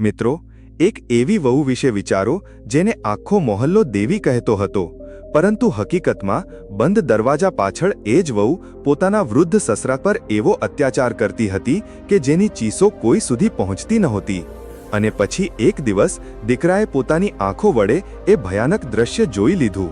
મિત્રો, એક એવી વહુ વિશે વિચારો, જેને આખો મોહલ્લો દેવી કહેતો હતો. પરંતુ હકીકતમાં, બંધ દરવાજા પાછળ એ જ વહુ પોતાના વૃદ્ધ સસરા પર એવો અત્યાચાર કરતી હતી કે જેની ચીસો કોઈ સુધી પહોંચતી નહોતી. અને પછી એક દિવસ, દીકરાએ પોતાની આંખો વડે એ ભયાનક દ્રશ્ય જોઈ લીધું.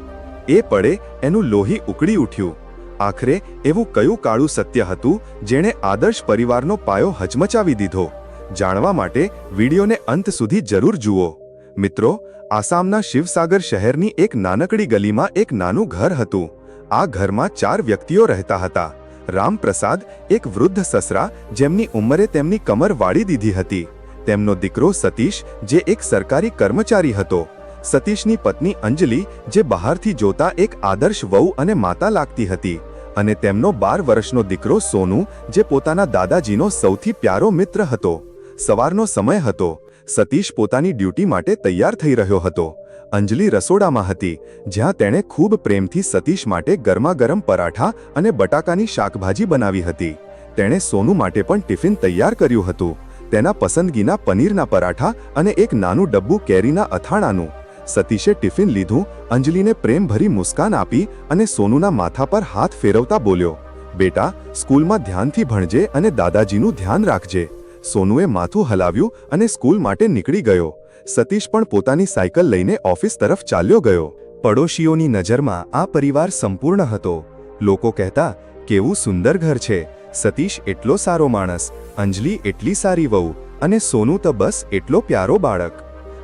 એ પડે એનું લોહી ઉકળી ઉઠ્યું. આખરે એવું કયું કાળું સત્ય હતું, જેણે આદર્શ પરિવારનો પાયો હચમચાવી દીધો. જાણવા માટે વિડીયોને અંત સુધી જરૂર જુઓ. મિત્રો, આસામના શિવસાગર શહેરની એક નાનકડી ગલીમાં એક નાનું ઘર હતું. આ ઘરમાં ચાર વ્યક્તિઓ રહેતા હતા. રામપ્રસાદ, એક વૃદ્ધ સસરા, જેમની ઉંમરે તેમની કમર વાળી દીધી હતી. તેમનો દીકરો સતીશ, જે એક સરકારી કર્મચારી હતો. સતીશની પત્ની અંજલિ, જે બહારથી જોતા એક આદર્શ વહુ અને માતા લાગતી હતી. અને તેમનો બાર વર્ષનો દીકરો સોનુ, જે પોતાના દાદાજીનો સૌથી પ્યારો મિત્ર હતો. સવારનો સમય હતો. સતીશ પોતાની ડ્યુટી માટે તૈયાર થઈ રહ્યો હતો. અંજલિ રસોડામાં હતી, જ્યાં તેણે ખૂબ પ્રેમથી સતીશ માટે ગરમાગરમ પરાઠા અને બટાકાની શાકભાજી બનાવી હતી. તેણે સોનુ માટે પણ ટિફિન તૈયાર કર્યું હતું. તેના પસંદગીના પનીરના પરાઠા અને એક નાનું ડબ્બુ કેરીના અથાણાનું. સતીશે ટિફિન લીધું, અંજલિને પ્રેમભરી મુસ્કાન આપી અને સોનુના માથા પર હાથ ફેરવતા બોલ્યો, બેટા, સ્કૂલમાં ધ્યાનથી ભણજે અને દાદાજીનું ધ્યાન રાખજે. સોનુએ માથું હલાવ્યું અને સ્કૂલ માટે નીકળી ગયો. સતીશ પણ પોતાની સાયકલ લઈને ઓફિસ તરફ ચાલ્યો ગયો. પડોશીઓની નજરમાં આ પરિવાર સંપૂર્ણ હતો. લોકો કહેતા, કેવું સુંદર ઘર છે. સતીશ એટલો સારો માણસ, અંજલિ એટલી સારી વહુ અને સોનુ તો બસ એટલો પ્યારો બાળક.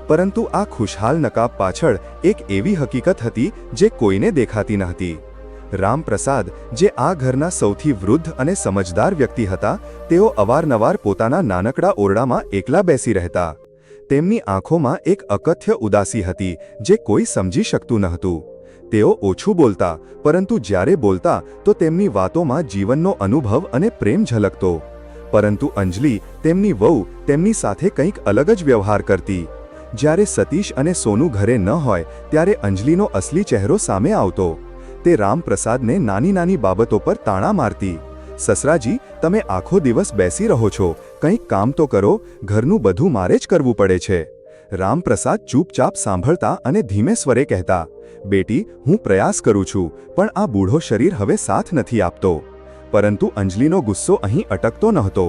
પરંતુ આ ખુશહાલ નકાબ પાછળ એક એવી હકીકત હતી જે કોઈને દેખાતી ન હતી રામપ્રસાદ, જે આ ઘરના સૌથી વૃદ્ધ અને સમજદાર વ્યક્તિ હતા, તેઓ અવારનવાર પોતાના નાનકડા ઓરડામાં એકલા બેસી રહેતા. તેમની આંખોમાં એક અકથ્ય ઉદાસી હતી, જે કોઈ સમજી શકતું નહોતું. તેઓ ઓછું બોલતા, પરંતુ જ્યારે બોલતા, તો તેમની વાતોમાં જીવનનો અનુભવ અને પ્રેમ ઝલકતો. પરંતુ અંજલિ, તેમની વહુ, તેમની સાથે કંઈક અલગ જ વ્યવહાર કરતી. જ્યારે સતીશ અને સોનુ ઘરે ન હોય, ત્યારે અંજલિનો અસલી ચહેરો સામે આવતો. તે રામપ્રસાદને નાની નાની બાબતો પર તાણા મારતી. સસરાજી, તમે આખો દિવસ બેસી રહો છો. કંઈક કામ તો કરો. ઘરનું બધું મારે જ કરવું પડે છે. રામપ્રસાદ ચૂપચાપ સાંભળતા અને ધીમે સ્વરે કહેતા, બેટી, હું પ્રયાસ કરું છું, પણ આ બૂઢો શરીર હવે સાથ નથી આપતો. પરંતુ અંજલિનો ગુસ્સો અહીં અટકતો નહોતો.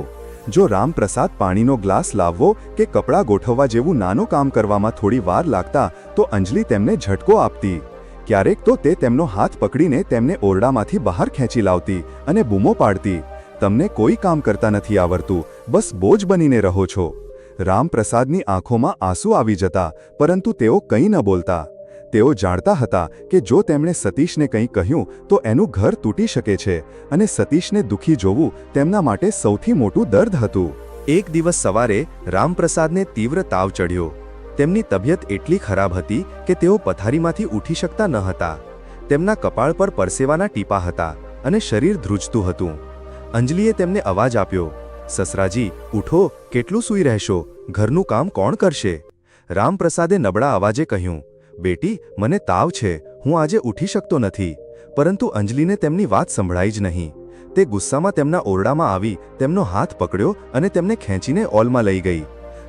જો રામપ્રસાદ પાણીનો ગ્લાસ લાવવો કે કપડાં ગોઠવવા જેવું નાનું કામ કરવામાં થોડી વાર લાગતા, તો અંજલિ તેમને ઝટકો આપતી. ક્યારેક તો તે તેમનો હાથ પકડીને તેમને ઓરડામાંથી બહાર ખેંચી લાવતી અને બૂમો પાડતી. તમને કોઈ કામ કરતા નથી આવડતું, બસ બોજ બનીને રહો છો. રામપ્રસાદની આંખોમાં આંસુ આવી જતા, પરંતુ તેઓ કંઈ ન બોલતા. તેઓ જાણતા હતા કે જો તેમણે સતીશને કંઈ કહ્યું, તો એનું ઘર તૂટી શકે છે અને સતીશને દુઃખી જોવું તેમના માટે સૌથી મોટું દર્દ હતું. એક દિવસ સવારે રામપ્રસાદને તીવ્ર તાવ ચડ્યો. તેમની તબિયત એટલી ખરાબ હતી કે તેઓ પથારીમાંથી ઉઠી શકતા ન હતા. તેમના કપાળ પર પરસેવાના ટીપા હતા અને શરીર ધ્રુજતું હતું. અંજલિએ તેમને અવાજ આપ્યો, સસરાજી, ઉઠો, કેટલું સૂઈ રહેશો? ઘરનું કામ કોણ કરશે? રામપ્રસાદે નબળા અવાજે કહ્યું, બેટી, મને તાવ છે, હું આજે ઉઠી શકતો નથી. પરંતુ અંજલિને તેમની વાત સંભળાઈ જ નહીં. તે ગુસ્સામાં તેમના ઓરડામાં આવી તેમનો હાથ પકડ્યો અને તેમને ખેંચીને ઓલમાં લઈ ગઈ.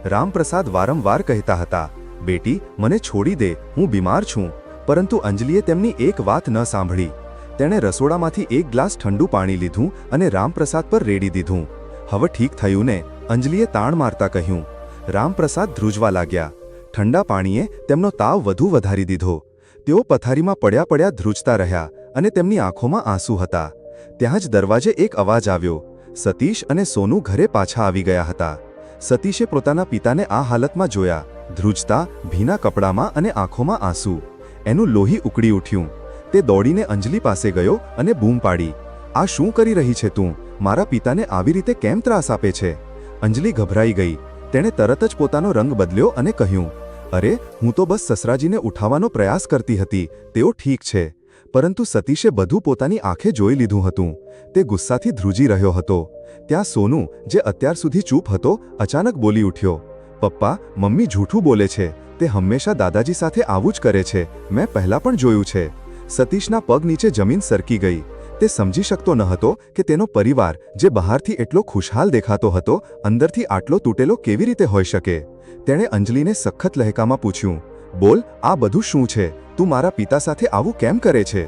રામપ્રસાદ વારંવાર કહેતા હતા, બેટી, મને છોડી દે, હું બીમાર છું. પરંતુ અંજલિએ તેમની એક વાત ન સાંભળી. તેણે રસોડામાંથી એક ગ્લાસ ઠંડુ પાણી લીધું અને રામપ્રસાદ પર રેડી દીધું. હવે ઠીક થયું ને? અંજલિએ તાણ મારતા કહ્યું. રામપ્રસાદ ધ્રુજવા લાગ્યા. ઠંડા પાણીએ તેમનો તાવ વધુ વધારી દીધો. તેઓ પથારીમાં પડ્યા પડ્યા ધ્રુજતા રહ્યા અને તેમની આંખોમાં આંસુ હતા. ત્યાં જ દરવાજે એક અવાજ આવ્યો. સતીશ અને સોનુ ઘરે પાછા આવી ગયા હતા. સતીશે પોતાના પિતાને આ હાલતમાં જોયા. ધ્રુજતા, ભીના કપડામાં અને આંખોમાં આંસુ. એનું લોહી ઉકળી ઉઠ્યું. તે દોડીને અંજલિ પાસે ગયો અને બૂમ પાડી. આ શું કરી રહી છે તું? મારા પિતાને આવી રીતે કેમ ત્રાસ આપે છે? અંજલિ ગભરાઈ ગઈ. તેણે તરત જ પોતાનો રંગ બદલ્યો અને કહ્યું, અરે, હું તો બસ સસરાજીને ઉઠાવવાનો પ્રયાસ કરતી હતી. તેઓ ઠીક છે. પરંતુ સતીશે બધું પોતાની આંખે જોઈ લીધું હતું. તે ગુસ્સાથી ધ્રુજી રહ્યો હતો. ત્યાં સોનુ, જે અત્યાર સુધી ચૂપ હતો, અચાનક બોલી ઉઠ્યો. પપ્પા, મમ્મી જૂઠું બોલે છે. તે હંમેશા દાદાજી સાથે આવું જ કરે છે. મેં પહેલા પણ જોયું છે. સતીશના પગ નીચે જમીન સરકી ગઈ. તે સમજી શકતો ન હતો કે તેનો પરિવાર, જે બહારથી એટલો ખુશહાલ દેખાતો હતો, અંદરથી આટલો તૂટેલો કેવી રીતે હોઈ શકે? તેણે અંજલિને સખત લહેકામાં પૂછ્યું. બોલ, આ બધું શું છે? તું મારા પિતા સાથે આવું કેમ કરે છે?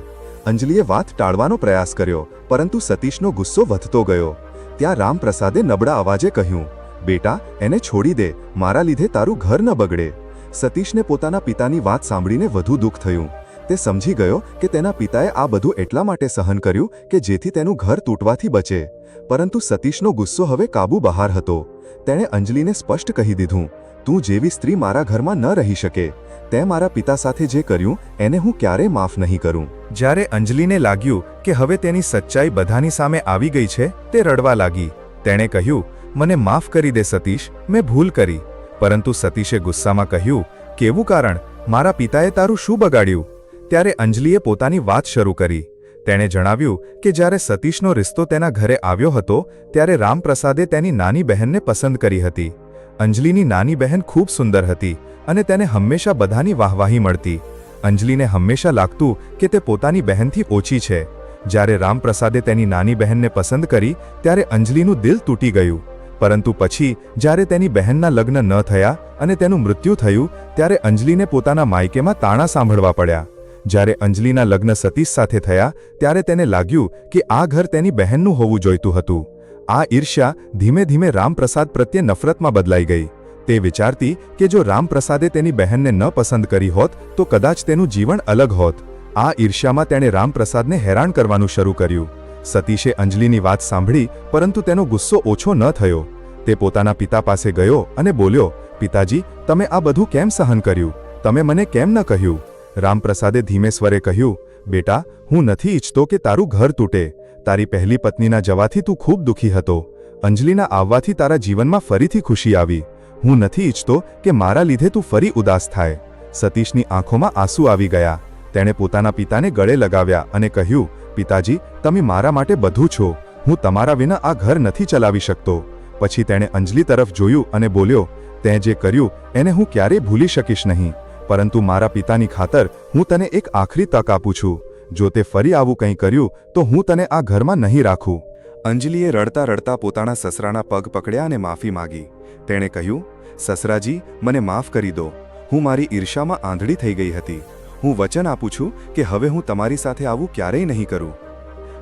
અંજલિએ વાત ટાળવાનો પ્રયાસ કર્યો, પરંતુ સતીશનો ગુસ્સો વધતો ગયો. ત્યાં રામપ્રસાદે નબળા અવાજે કહ્યું, બેટા, એને છોડી દે, મારા લીધે તારું ઘર ન બગડે. સતીશને પોતાના પિતાની વાત સાંભળીને વધુ દુઃખ થયું. તે સમજી ગયો કે તેના પિતાએ આ બધું એટલા માટે સહન કર્યું કે જેથી તેનું ઘર તૂટવાથી બચે. પરંતુ સતીશનો ગુસ્સો હવે કાબુ બહાર હતો. તેણે અંજલિને સ્પષ્ટ કહી દીધું, તું જેવી સ્ત્રી મારા ઘરમાં ન રહી શકે. તે મારા પિતા સાથે જે કર્યું, એને હું ક્યારેય માફ નહીં કરું. જ્યારે અંજલિને લાગ્યું કે હવે તેની સચ્ચાઈ બધાની સામે આવી ગઈ છે, તે રડવા લાગી. તેણે કહ્યું, મને માફ કરી દે સતીશ, મેં ભૂલ કરી. પરંતુ સતીશે ગુસ્સામાં કહ્યું, કેવું કારણ? મારા પિતાએ તારું શું બગાડ્યું? ત્યારે અંજલિએ પોતાની વાત શરૂ કરી. તેણે જણાવ્યું કે જ્યારે સતીશનો રિશ્તો તેના ઘરે આવ્યો હતો, ત્યારે રામપ્રસાદે તેની નાની બહેનને પસંદ કરી હતી. અંજલિની નાની બહેન ખૂબ સુંદર હતી. અને તેને હંમેશા બધાની વાહવાહી મળતી. અંજલિને હંમેશા લાગતું કે તે પોતાની બહેનથી ઓછી છે. જ્યારે રામપ્રસાદે તેની નાની બહેનને પસંદ કરી, ત્યારે અંજલિનું દિલ તૂટી ગયું. પરંતુ પછી, જ્યારે તેની બહેનના લગ્ન ન થયા અને તેનું મૃત્યુ થયું, ત્યારે અંજલિને પોતાના માયકેમાં તાણા સાંભળવા પડ્યા. જ્યારે અંજલિના લગ્ન સતીશ સાથે થયા, ત્યારે તેને લાગ્યું કે આ ઘર તેની બહેનનું હોવું જોઈતું હતું. આ ઈર્ષ્યા ધીમે ધીમે રામપ્રસાદ પ્રત્યે નફરતમાં બદલાઈ ગઈ. તે વિચારતી કે જો રામપ્રસાદે તેની બહેનને ન પસંદ કરી હોત, તો કદાચ તેનું જીવન અલગ હોત. આ ઈર્ષ્યામાં તેણે રામપ્રસાદને હેરાન કરવાનું શરૂ કર્યું. સતીશે અંજલિની વાત સાંભળી, પરંતુ તેનો ગુસ્સો ઓછો ન થયો. તે પોતાના પિતા પાસે ગયો અને બોલ્યો, પિતાજી, તમે આ બધું કેમ સહન કર્યું? તમે મને કેમ ન કહ્યું? રામપ્રસાદે ધીમે સ્વરે કહ્યું, બેટા, હું નથી ઈચ્છતો કે તારું ઘર તૂટે. તારી પહેલી પત્નીના જવાથી તું ખૂબ દુઃખી હતો. અંજલિના આવવાથી તારા જીવનમાં ફરીથી ખુશી આવી. હું નથી ઈચ્છતો કે મારા લીધે તું ફરી ઉદાસ થાય. સતીશની આંખોમાં આંસુ આવી ગયા. તેણે પોતાના પિતાને ગળે લગાવ્યા અને કહ્યું, પિતાજી, તમે મારા માટે બધું છો. હું તમારા વિના આ ઘર નથી ચલાવી શકતો. પછી તેણે અંજલિ તરફ જોયું અને બોલ્યો, તે જે કર્યું, એને હું ક્યારેય ભૂલી શકીશ નહીં. પરંતુ મારા પિતાની ખાતર હું તને એક આખરી તક આપું છું. જો તે ફરી આવું કંઈ કર્યું, તો હું તને આ ઘરમાં નહીં રાખું. અંજલિએ રડતા રડતા પોતાના સસરાના પગ પકડ્યા અને માફી માગી. તેણે કહ્યું, સસરાજી, મને માફ કરી દો. હું મારી ઈર્ષામાં આંધળી થઈ ગઈ હતી. હું વચન આપું છું કે હવે હું તમારી સાથે આવું ક્યારેય નહીં કરું.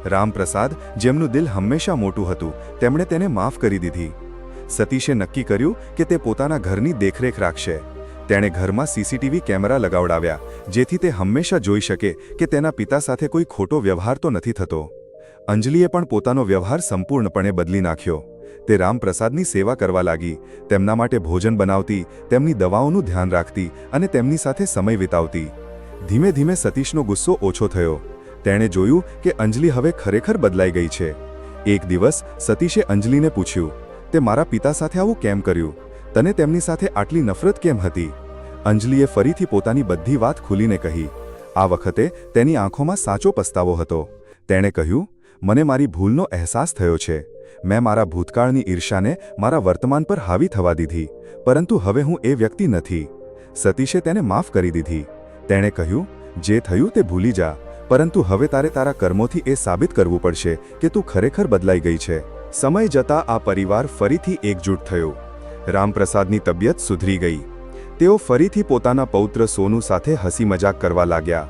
રામપ્રસાદ, જેમનું દિલ હંમેશા મોટું હતું, તેમણે તેને માફ કરી દીધી. સતીશે નક્કી કર્યું કે તે પોતાના ઘરની દેખરેખ રાખશે. તેણે ઘરમાં સીસીટીવી કેમેરા લગાવડાવ્યા, જેથી તે હંમેશા જોઈ શકે કે તેના પિતા સાથે કોઈ ખોટો વ્યવહાર તો નથી થતો. અંજલિએ પણ પોતાનો વ્યવહાર સંપૂર્ણપણે બદલી નાખ્યો. તે રામપ્રસાદની સેવા કરવા લાગી, તેમના માટે ભોજન બનાવતી, તેમની દવાઓનું ધ્યાન રાખતી અને તેમની સાથે સમય વિતાવતી. ધીમે ધીમે સતીશનો ગુસ્સો ઓછો થયો. તેણે જોયું કે અંજલિ હવે ખરેખર બદલાઈ ગઈ છે. એક દિવસ સતીશે અંજલિને પૂછ્યું, તે મારા પિતા સાથે આવું કેમ કર્યું? તને તેમની સાથે આટલી નફરત કેમ હતી? અંજલિએ ફરીથી પોતાની બધી વાત ખુલીને કહી. આ વખતે તેની આંખોમાં સાચો પસ્તાવો હતો. તેણે કહ્યું મને મારી ભૂલનો અહેસાસ થયો છે. મેં મારા ભૂતકાળની ઈર્ષાને મારા વર્તમાન પર હાવી થવા દીધી, પરંતુ હવે હું એ વ્યક્તિ નથી. સતીશે તેને માફ કરી દીધી. તેણે કહ્યું, જે થયું તે ભૂલી જા, પરંતુ હવે તારે તારા કર્મોથી એ સાબિત કરવું પડશે કે તું ખરેખર બદલાઈ ગઈ છે. સમય જતાં આ પરિવાર ફરીથી એકજૂટ થયો. રામપ્રસાદની તબિયત સુધરી ગઈ. તેઓ ફરીથી પોતાના પૌત્ર સોનુ સાથે હસી મજાક કરવા લાગ્યા.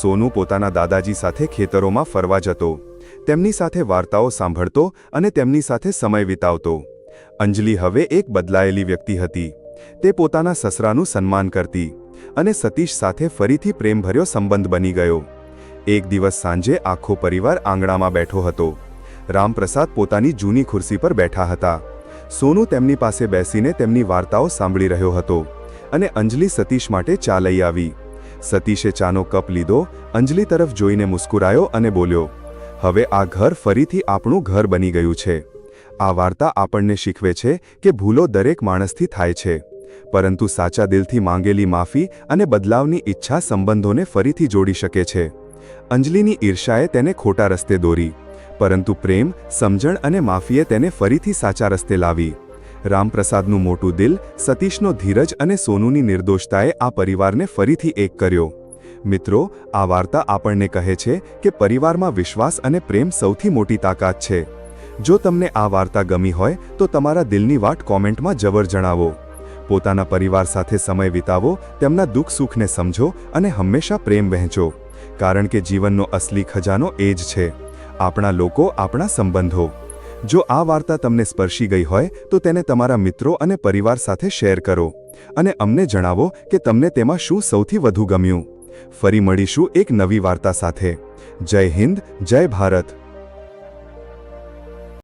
સોનુ પોતાના દાદાજી સાથે ખેતરોમાં ફરવા જતો. તેમની સાથે વાર્તાઓ સાંભળતો અને તેમની સાથે સમય વિતાવતો. અંજલિ હવે એક બદલાયેલી વ્યક્તિ હતી. તે પોતાના સસરાનું સન્માન કરતી અને સતીશ સાથે ફરીથી પ્રેમભર્યો સંબંધ બની ગયો. એક દિવસ સાંજે આખો પરિવાર આંગણામાં બેઠો હતો. રામપ્રસાદ પોતાની જૂની ખુરશી પર બેઠા હતા. સોનુ તેમની પાસે બેસીને તેમની વાર્તાઓ સાંભળી રહ્યો હતો અને અંજલિ સતીશ માટે ચા લઈ આવી. સતીશે ચાનો કપ લીધો, અંજલિ તરફ જોઈને મુસ્કુરાયો અને બોલ્યો હવે આ ઘર ફરીથી આપણું ઘર બની ગયું છે. આ વાર્તા આપણને શીખવે છે કે ભૂલો દરેક માણસથી થાય છે. પરંતુ સાચા દિલથી માંગેલી માફી અને બદલાવની ઈચ્છા સંબંધોને ફરીથી જોડી શકે છે. અંજલિની ઈર્ષાએ તેને ખોટા રસ્તે દોરી. પરંતુ પ્રેમ, સમજણ અને માફીએ તેને ફરીથી સાચા રસ્તે લાવી. રામપ્રસાદનું મોટું દિલ, સતીશનો ધીરજ અને સોનુની નિર્દોષતાએ આ પરિવારને ફરીથી એક કર્યો. મિત્રો, આ વાર્તા આપણને કહે છે કે પરિવારમાં વિશ્વાસ અને પ્રેમ સૌથી મોટી તાકાત છે. જો તમને આ વાર્તા ગમી હોય, તો તમારા દિલની વાત કોમેન્ટમાં જવર જણાવો. પોતાના પરિવાર સાથે સમય વિતાવો, તેમના દુઃખ સુખને સમજો અને હંમેશા પ્રેમ વહેંચો. કારણ કે જીવનનો અસલી ખજાનો એ જ છે. આપણા લોકો, આપણા સંબંધો. જો આ વાર્તા તમને સ્પર્શી ગઈ હોય, તો તેને તમારા મિત્રો અને પરિવાર સાથે શેર કરો. અને અમને જણાવો કે તમને તેમાં શું સૌથી વધુ ગમ્યું. ફરી મળીશું એક નવી વાર્તા સાથે. જય હિન્દ જય ભારત.